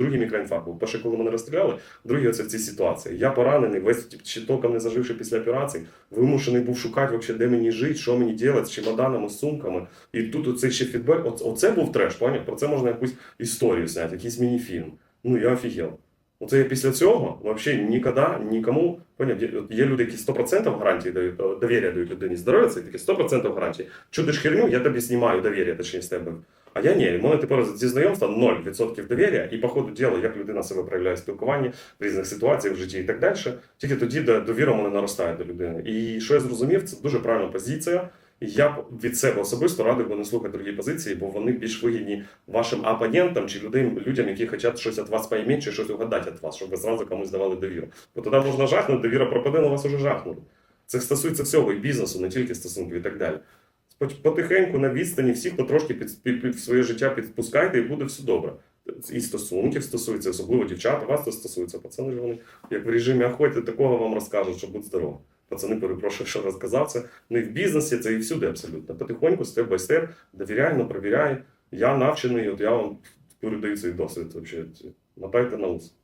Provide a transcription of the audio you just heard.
Другий мікроінфаркт. був. Перше, коли мене розстріляли, другий оце в цій ситуації. Я поранений, весь тип, ще не заживши після операції, вимушений був шукати, вообще, де мені жити, що мені робити, з чемоданами, з сумками. І тут оцей ще фідбек. Оце, був треш, поняв? Про це можна якусь історію зняти, якийсь міні-фільм. Ну я офігел. Оце я після цього взагалі ніколи, нікому, є- люди, які 100% гарантії дають, е, довір'я дають людині здоров'я, це таке 100% гарантії. Чудиш херню, я тобі знімаю довір'я, точніше з тебе. А я ні, у мене тепер зі знайомства 0% довір'я, і по ходу діла, як людина себе проявляє в спілкуванні в різних ситуаціях в житті і так далі. Тільки тоді до- довіра мене наростає до людини. І що я зрозумів, це дуже правильна позиція. Я б від себе особисто радив би не слухати другі позиції, бо вони більш вигідні вашим опонентам чи людям, людям, які хочуть щось від вас поймати чи щось угадати від вас, щоб ви зразу комусь давали довіру. Бо тоді можна жахнути, довіра пропаде, але вас уже жахнули. Це стосується всього і бізнесу, не тільки стосунків і так далі. Пот- Потихеньку на відстані всіх потрошки під, під, під своє життя підпускайте, і буде все добре. І стосунків стосується, особливо дівчата, вас це стосується. Пацани ж вони, як в режимі охоти, такого вам розкажуть, що будь здоров. Пацани, перепрошую, що розказав це. Ну і в бізнесі це і всюди абсолютно. Потихоньку, степ бай степ, довіряй, но провіряй. Я навчений, от я вам передаю цей досвід. Вообще, мотайте на ус.